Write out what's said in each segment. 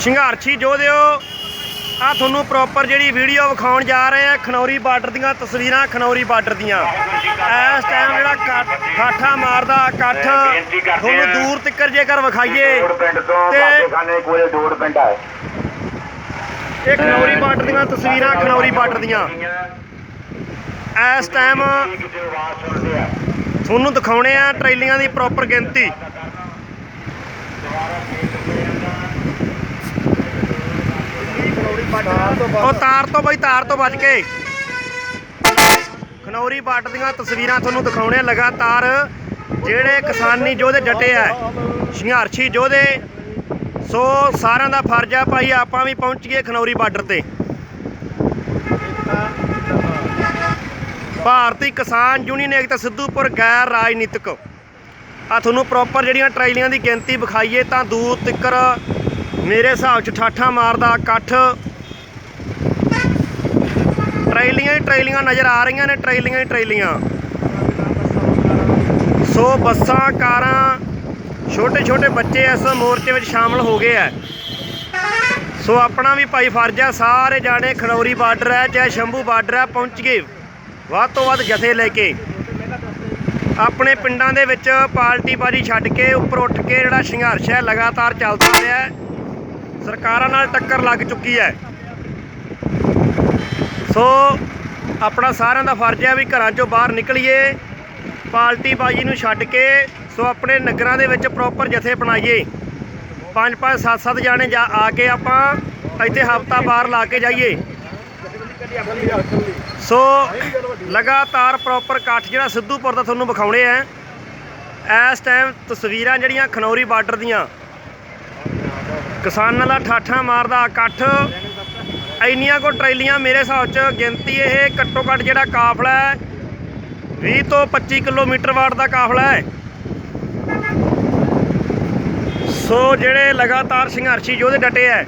ਸ਼ਿੰਗਾਰਛੀ ਜੋਧਿਓ ਆ ਤੁਹਾਨੂੰ ਪ੍ਰੋਪਰ ਜਿਹੜੀ ਵੀਡੀਓ ਵਿਖਾਉਣ ਜਾ ਰਹੇ ਆ ਖਨੌਰੀ ਬਾਰਡਰ ਦੀਆਂ ਤਸਵੀਰਾਂ, ਖਨੌਰੀ ਬਾਰਡਰ ਦੀਆਂ। ਇਸ ਟਾਈਮ ਜਿਹੜਾ ਕਾਠਾ ਮਾਰਦਾ ਇਕੱਠ ਤੁਹਾਨੂੰ ਦੂਰ ਤੱਕਰ ਜੇਕਰ ਵਿਖਾਈਏ, ਤੇ- ਇਹ ਖਨੌਰੀ ਬਾਰਡਰ ਦੀਆਂ ਤਸਵੀਰਾਂ, ਖਨੌਰੀ ਬਾਰਡਰ ਦੀਆਂ। ਇਸ ਟਾਈਮ ਤੁਹਾਨੂੰ ਦਿਖਾਉਣੇ ਆ ਟ੍ਰੇਲੀਆਂ ਦੀ ਪ੍ਰੋਪਰ ਗਿਣਤੀ। ਉਹ ਤਾਰ ਤੋਂ ਬਈ, ਤਾਰ ਤੋਂ ਬਚ ਕੇ। ਖਨੌਰੀ ਬਾਰਡਰ ਦੀਆਂ ਤਸਵੀਰਾਂ ਤੁਹਾਨੂੰ ਦਿਖਾਉਣੇ ਆ ਲਗਾਤਾਰ, ਜਿਹੜੇ ਕਿਸਾਨੀ ਯੋਧੇ ਡਟੇ ਆ, ਸੰਘਰਸ਼ੀ ਯੋਧੇ, ਸੋ ਸਾਰਿਆਂ ਦਾ ਫਰਜ਼ ਆ ਭਾਈ, ਆਪਾਂ ਵੀ ਪਹੁੰਚੀਏ ਖਨੌਰੀ ਬਾਰਡਰ ਤੇ। ਭਾਰਤੀ ਕਿਸਾਨ ਯੂਨੀਅਨ ਏਕਤਾ ਸਿੱਧੂਪੁਰ ਗੈਰ ਰਾਜਨੀਤਿਕ। ਆ ਤੁਹਾਨੂੰ ਪ੍ਰੋਪਰ ਜਿਹੜੀਆਂ ਟਰਾਈਲੀਆਂ ਦੀ ਗਿਣਤੀ ਵਿਖਾਈਏ ਤਾਂ ਦੂਰ ਤਿੱਕਰ ਮੇਰੇ ਹਿਸਾਬ 'ਚ ਠਾਠਾ ਮਾਰਦਾ ਇਕੱਠ। ਟਰਾਈਲੀਆਂ ਹੀ ਟਰਾਈਲੀਆਂ ਨਜ਼ਰ ਆ ਰਹੀਆਂ ਨੇ ਟਰਾਈਲੀਆਂ ਹੀ ਟਰਾਈਲੀਆਂ ਸੋ ਬੱਸਾਂ, ਕਾਰਾਂ ਛੋਟੇ ਛੋਟੇ ਬੱਚੇ ਇਸ ਮੋਰਚੇ ਵਿੱਚ ਸ਼ਾਮਲ ਹੋ ਗਏ ਆ। ਸੋ ਆਪਣਾ ਵੀ ਭਾਈ ਫਰਜ਼ ਹੈ ਸਾਰੇ ਜਾਣੇ ਖਨੌਰੀ ਬਾਰਡਰ ਹੈ, ਚਾਹੇ ਸ਼ੰਭੂ ਬਾਰਡਰ ਹੈ, ਪਹੁੰਚ ਗਏ। ਵੱਧ ਤੋਂ ਵੱਧ ਜਥੇ ਲੈ ਕੇ। ਆਪਣੇ ਪਿੰਡਾਂ ਦੇ ਵਿੱਚ ਪਾਰਟੀਬਾਜ਼ੀ ਛੱਡ ਕੇ ਉੱਪਰ ਉੱਠ ਕੇ ਜਿਹੜਾ ਸੰਘਰਸ਼ ਹੈ, ਲਗਾਤਾਰ ਚੱਲਦਾ ਰਿਹਾ ਹੈ। ਸਰਕਾਰਾਂ ਨਾਲ ਟੱਕਰ ਲੱਗ ਚੁੱਕੀ ਹੈ। ਸੋ ਆਪਣਾ ਸਾਰਿਆਂ ਦਾ ਫਰਜ਼ ਹੈ ਵੀ ਘਰਾਂ ਚੋਂ ਬਾਹਰ ਨਿਕਲੀਏ ਪਾਰਟੀਬਾਜ਼ੀ ਨੂੰ ਛੱਡ ਕੇ, ਸੋ ਆਪਣੇ ਨਗਰਾਂ ਦੇ ਵਿੱਚ ਪ੍ਰੋਪਰ ਜਥੇ ਬਣਾਈਏ ਪੰਜ ਪੰਜ ਸੱਤ ਸੱਤ ਜਾਣੇ ਜਾ ਆ ਕੇ ਆਪਾਂ ਇੱਥੇ ਹਫਤਾ ਬਾਹਰ ਲਾ ਕੇ ਜਾਈਏ। ਸੋ, ਲਗਾਤਾਰ ਪ੍ਰੋਪਰ ਇਕੱਠ ਜਿਹੜਾ ਸਿੱਧੂਪੁਰ ਦਾ ਤੁਹਾਨੂੰ ਵਿਖਾਉਣੇ ਆ। ਇਸ ਟਾਈਮ ਤਸਵੀਰਾਂ ਜਿਹੜੀਆਂ ਖਨੌਰੀ ਬਾਰਡਰ ਦੀਆਂ, ਕਿਸਾਨਾਂ ਦਾ ਠਾਠਾ ਮਾਰਦਾ ਇਕੱਠ। ਇੰਨੀਆਂ ਕੋ ਟਰੈਲੀਆਂ ਮੇਰੇ ਹਿਸਾਬ 'ਚ ਗਿਣਤੀ ਇਹ ਘੱਟੋ ਘੱਟ ਜਿਹੜਾ ਕਾਫਲਾ ਹੈ 20 ਤੋਂ 25 ਕਿਲੋਮੀਟਰ ਵਾਟ ਦਾ ਕਾਫਲਾ ਹੈ। ਸੋ ਜਿਹੜੇ ਲਗਾਤਾਰ ਸੰਘਰਸ਼ੀ ਯੋਧੇ ਡਟੇ ਐ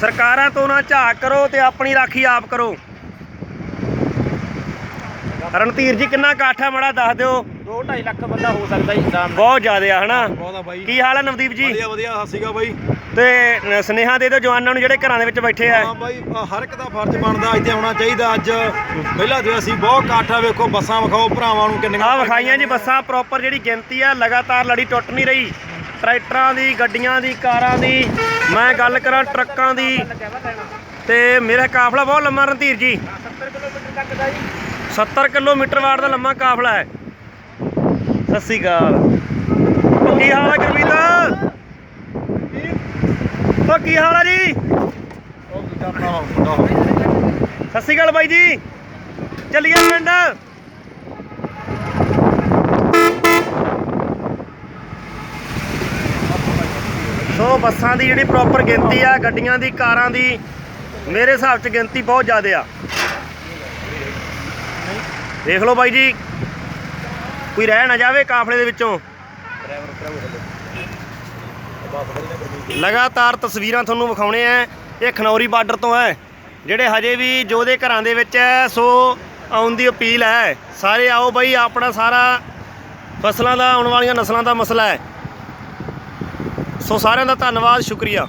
ਸਰਕਾਰਾਂ ਤੋਂ ਨਾ ਝਾਕ ਕਰੋ ਤੇ ਆਪਣੀ ਰਾਖੀ ਆਪ ਕਰੋ। ਰਣਧੀਰ ਜੀ ਕਿੰਨਾ ਇਕੱਠ ਆ ਮੜਾ ਦੱਸ ਦਿਓ। 2.5 ਲੱਖ ਬੰਦਾ ਹੋ ਸਕਦਾ ਜੀ ਨਾਲ ਬਹੁਤ ਜ਼ਿਆਦਾ ਆ ਹਨਾ? ਬਹੁਤ ਆ ਬਾਈ। ਕੀ ਹਾਲ ਹੈ ਨਵਦੀਪ ਜੀ? ਵਧੀਆ ਵਧੀਆ ਸਤਿ ਸ਼੍ਰੀ ਅਕਾਲ ਬਾਈ। ਤੇ ਸੁਨੇਹਾ ਦੇ ਦਿਓ ਜਵਾਨਾਂ ਨੂੰ ਜਿਹੜੇ ਘਰਾਂ ਦੇ ਵਿੱਚ ਬੈਠੇ ਆ। ਹਾਂ ਬਾਈ ਹਰ ਇੱਕ ਦਾ ਫਰਜ਼ ਬਣਦਾ ਇੱਥੇ ਆਉਣਾ ਚਾਹੀਦਾ ਅੱਜ। ਪਹਿਲਾ ਦਿਨ ਅਸੀਂ ਬਹੁਤ ਇਕੱਠ ਆ ਵੇਖੋ ਬੱਸਾਂ ਵਿਖਾਓ ਭਰਾਵਾਂ ਨੂੰ ਕਿੰਨੀਆਂ ਆ ਵਿਖਾਈਆਂ ਜੀ ਬੱਸਾਂ ਪ੍ਰੋਪਰ ਜਿਹੜੀ ਗਿਣਤੀ ਆ ਲਗਾਤਾਰ ਲੜੀ ਟੁੱਟ ਨਹੀਂ ਰਹੀ। ਟਰੈਕਟਰਾਂ ਦੀ ਗੱਡੀਆਂ ਦੀ ਕਾਰਾਂ ਦੀ। ਮੈਂ ਗੱਲ ਕਰਾਂ ਟਰੱਕਾਂ ਦੀ। ਤੇ ਮੇਰਾ ਕਾਫਲਾ ਬਹੁਤ ਲੰਮਾ ਰਣਧੀਰ ਜੀ। 70 ਕਿਲੋਮੀਟਰ ਵਾਟ ਦਾ ਲੰਮਾ ਕਾਫਲਾ ਹੈ। ਸਤਿ ਸ੍ਰੀ ਅਕਾਲ। ਕੀ ਹਾਲ ਹੈ ਗੁਰਮੀਤ? ਉਹ ਕੀ ਹਾਲ ਹੈ ਜੀ? ਸਤਿ ਸ੍ਰੀ ਅਕਾਲ ਬਾਈ ਜੀ। ਚੱਲੀਏ ਪਿੰਡ ਸੋ ਬੱਸਾਂ ਦੀ ਜਿਹੜੀ ਪ੍ਰੋਪਰ ਗਿਣਤੀ ਆ, ਗੱਡੀਆਂ ਦੀ, ਕਾਰਾਂ ਦੀ, ਮੇਰੇ ਹਿਸਾਬ 'ਚ ਗਿਣਤੀ ਬਹੁਤ ਜ਼ਿਆਦਾ ਆ। ਦੇਖ ਲਓ ਬਾਈ ਜੀ, ਕੋਈ ਰਹਿ ਨਾ ਜਾਵੇ ਕਾਫਲੇ ਦੇ ਵਿੱਚੋਂ। ਲਗਾਤਾਰ ਤਸਵੀਰਾਂ ਤੁਹਾਨੂੰ ਵਿਖਾਉਣੇ ਆ, ਇਹ ਖਨੌਰੀ ਬਾਰਡਰ ਤੋਂ ਹੈ, ਜਿਹੜੇ ਹਜੇ ਵੀ ਜੋਦੇ ਘਰਾਂ ਦੇ ਵਿੱਚ ਹੈ, ਸੋ ਆਉਣ ਦੀ ਅਪੀਲ ਹੈ। ਸਾਰੇ ਆਓ ਬਾਈ, ਆਪਣਾ ਸਾਰਾ ਫਸਲਾਂ ਦਾ, ਆਉਣ ਵਾਲੀਆਂ ਨਸਲਾਂ ਦਾ ਮਸਲਾ ਹੈ। ਸੋ ਸਾਰਿਆਂ ਦਾ ਧੰਨਵਾਦ ਸ਼ੁਕਰੀਆ।